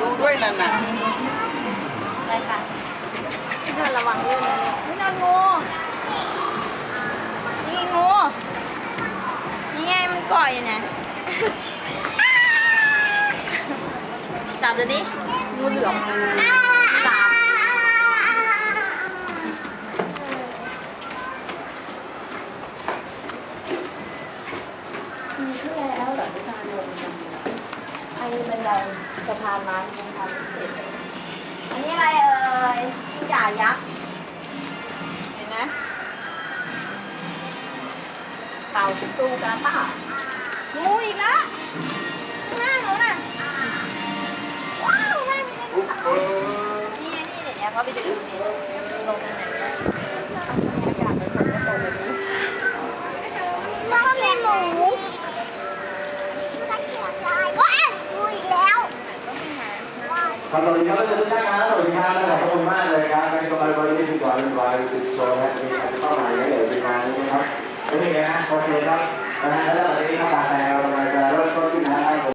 ดูด้วยนั่นน่ะไปค่ะพี่นนท์ระวังด้วยนี่นนท์งู นี่งู นี่ไงมันเกาะอยู่เนี่ยจับดูดิงูเหลือมสาม มีที่แล้วเหรอที่ทานลงกัน ไอ้บันไดสะพานไม้ยังทำไม่เสร็จอันนี้อะไรเอ่ยกิ้งก่ายักษ์เห็นไหมเต่าสู้กาต้างูอีกแล้วข้างหน้าหนูน่ะว้าวนั่นนี่ไงนี่เดี๋ยวเขาไปดูนี่ลงทางไหนได้ อากาศมันฝนก็ตกแบบนี้ น้องมีหนู ครับสวัสดีครับทุกท่านครับสวัสดีครับขอบคุณมากเลยครับในกรณีบริษัทที่ก่อนรอยติดโชว์นะมีอาจจะต้ามาเยอะเลยเป็นงานนี้นะครับโอเคนะโอเคครับนะฮะแล้วตอนนี้ข้าวตาแตง